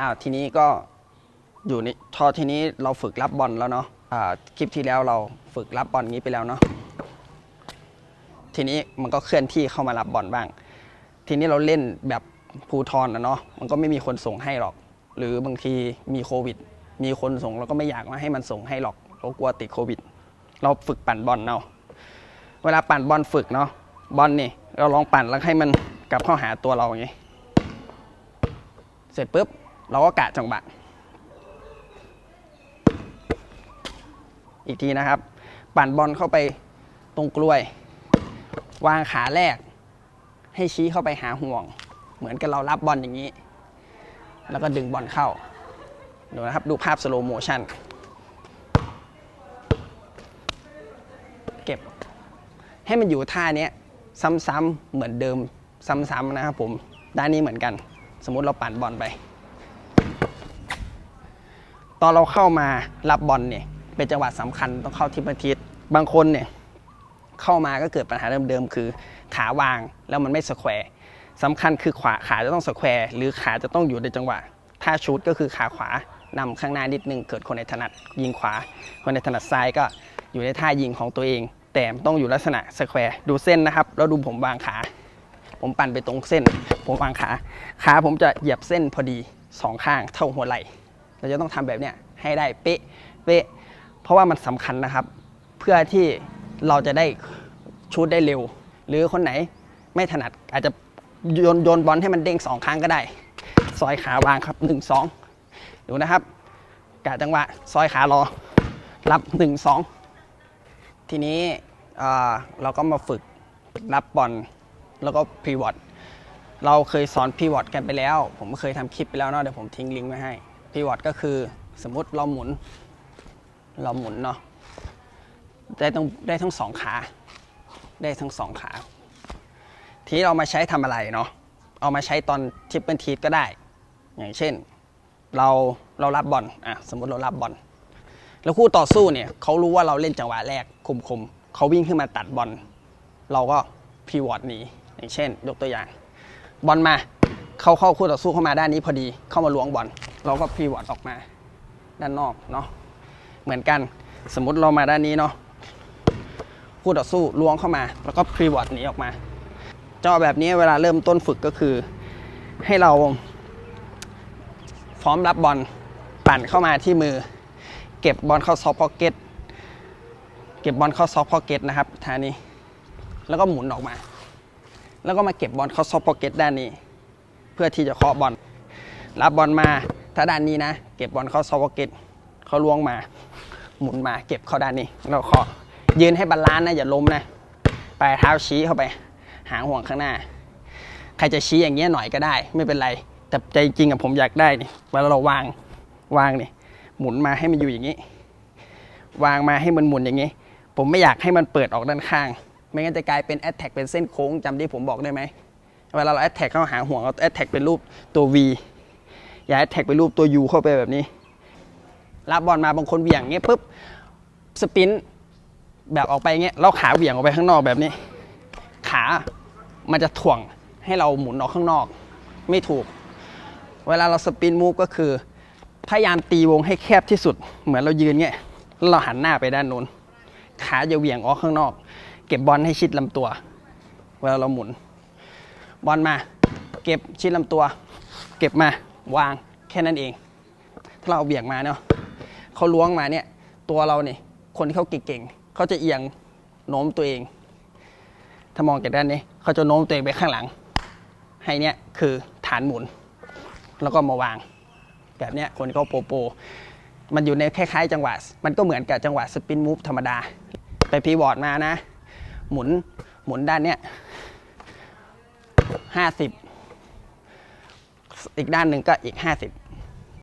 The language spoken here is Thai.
อ้าวทีนี้ก็อยู่ในทอทีนี้เราฝึกรับบอลแล้วเนาะอ่าคลิปที่แล้วเราฝึกรับบอลนี้ไปแล้วเนาะทีนี้มันก็เคลื่อนที่เข้ามารับบอลบ้าง ทีนี้เราเล่นแบบภูทรนะเนาะมันก็ไม่มีคนส่งให้หรอก หรือบางทีมีโควิด มีคนส่งเราก็ไม่อยากมาให้มันส่งให้หรอกเรากลัวติดโควิด เราฝึกปั่นบอลเนาะเวลาปั่นบอลฝึกเนาะบอลนี่เราลองปั่นแล้วให้มันกลับเข้าหาตัวเราอย่างนี้เสร็จปุ๊บ เราก็กะจังหวะอีกทีนะครับ ปั่นบอลเข้าไปตรงกล้วย วางขาแรก ให้ชี้เข้าไปหาห่วง เหมือนกับเรารับบอลอย่างนี้ แล้วก็ดึงบอลเข้า ดูนะครับ ดูภาพสโลโมชันเก็บ ให้มันอยู่ท่าเนี้ยซ้ำๆเหมือนเดิม ซ้ำๆนะครับผม ด้านนี้เหมือนกัน สมมุติเราปั่นบอลไป ตอนเราเข้ามารับบอลเนี่ยเป็นจังหวะสำคัญต้องเข้าทิปทิศบางคนเนี่ยเข้ามาก็เกิดปัญหาเดิมๆคือขาวางแล้วมันไม่สแควร์สำคัญคือขวาขาจะต้องสแควร์หรือขาจะต้องอยู่ในจังหวะ ถ้าชูดก็คือขาขวานำข้างหน้านิดนึงเกิดคนในถนัดยิงขวา คนในถนัดซ้ายก็อยู่ในท่ายิงของตัวเอง แต่ต้องอยู่ลักษณะสแควร์ดูเส้นนะครับ แล้วดูผมวางขา ผมปั่นไปตรงเส้น ผมวางขา ขาผมจะเหยียบเส้นพอดีสองข้างเท่าหัวไหล่ เราจะต้องทำแบบเนี้ยให้ได้เป๊ะเป๊ะเพราะว่ามันสำคัญนะครับ เพื่อที่เราจะได้ชูดได้เร็ว หรือคนไหนไม่ถนัดอาจจะโยนโยนบอลให้มันเด้งสองครั้งก็ได้ ซอยขาวางครับ1 2ดูนะครับกะจังหวะซอยขารอรับ1 2ทีนี้เอ่อเราก็มาฝึกรับบอลแล้วก็พรีวอตเราเคยสอนพรีวอตกันไปแล้ว ผมเคยทำคลิปไปแล้วเนาะเดี๋ยวผมทิ้งลิงก์ไว้ให้ พรีวอตก็คือสมมติเราหมุน เราหมุนเนาะได้ต้องได้ทั้งสองขา ได้ทั้งสองขา ทีนี้เรามาใช้ทำอะไรเนาะเอามาใช้ตอนทิปเปิลทีก็ได้ อย่างเช่น เราเรารับบอลอะสมมติเรารับบอลแล้วคู่ต่อสู้เนี่ยเขารู้ว่าเราเล่นจังหวะแรกคุมคุมเขาวิ่งขึ้นมาตัดบอลเราก็พีวอตหนีอย่างเช่น ยกตัวอย่าง บอลมาเข้าเข้าคู่ต่อสู้เข้ามาด้านนี้พอดีเข้ามาล้วงบอล เราก็พีวอตออกมาด้านนอกเนาะเหมือนกันสมมติเรามาด้านนี้เนาะคู่ต่อสู้ล้วงเข้ามา แล้วก็พรีวอตหนีออกมาจอแบบนี้เวลาเริ่มต้นฝึกก็คือ ให้เราพร้อมรับบอลปั่นเข้ามาที่มือ เก็บบอลเข้าซอฟพ็อกเก็ตเก็บบอลเข้าซอฟพ็อกเก็ตนะครับท่านี้ แล้วก็หมุนออกมา แล้วก็มาเก็บบอลเข้าซอฟพ็อกเก็ตด้านนี้ เพื่อที่จะเคาะบอลรับบอลมา ถ้าด้านนี้นะ เก็บบอลเข้าซอฟต์พ็อกเก็ตเขาล้วงมา หมุนมาเก็บเข้าด้านนี้แล้วเคาะยืนให้บาลานซ์นะอย่าล้มนะปลายเท้าชี้เข้าไป หางห่วงข้างหน้า ใครจะชี้อย่างเงี้ยหน่อยก็ได้ ไม่เป็นไร แต่ใจจริงอะผมอยากได้นี่เวลาเราวางวางนี่หมุนมาให้มันอยู่อย่างนี้ วางมาให้มันหมุนอย่างนี้ ผมไม่อยากให้มันเปิดออกด้านข้าง ไม่งั้นจะกลายเป็นแอตแทกเป็นเส้นโค้งจำที่ผมบอกได้ไหมเวลาเราแอตแทกเข้าหาห่วงเราแอตแทกเป็นรูปตัว V อย่าแอตแทกเป็นรูปตัว U เข้าไปแบบนี้ รับบอลมาบางคนเหวี่ยงเงี้ยปุ๊บสปินแบบออกไปเงี้ยแล้วขาเหวี่ยงออกไปข้างนอกแบบนี้ ขามันจะถ่วงให้เราหมุนออกข้างนอก ไม่ถูก เวลาเราสปินมูฟก็คือ พยายามตีวงให้แคบที่สุด เหมือนเรายืนเงี้ยแล้วเราหันหน้าไปด้านนู้น ขาจะเหวี่ยงออกข้างนอก เก็บบอลให้ชิดลำตัว เวลาเราหมุน บอลมา เก็บชิดลำตัว เก็บมา วางแค่นั้นเอง ถ้าเราเอาเบี่ยงมาเนาะเขาล้วงมาเนี่ย ตัวเราเนี่ยคนที่เขาเก่งๆเขาจะเอียงโน้มตัวเอง ถ้ามองจากด้านนี้เขาจะโน้มตัวเองไปข้างหลัง ให้เนี่ยคือฐานหมุน แล้วก็มาวาง แบบเนี้ยคนเขาโปโป มันอยู่ในคล้ายๆ จังหวะ มันก็เหมือนกับจังหวะสปินมูฟธรรมดา ไปพีวอร์ดมานะ หมุนหมุนด้านเนี้ยห้าสิบ อีกด้านหนึ่งก็อีกห้าสิบ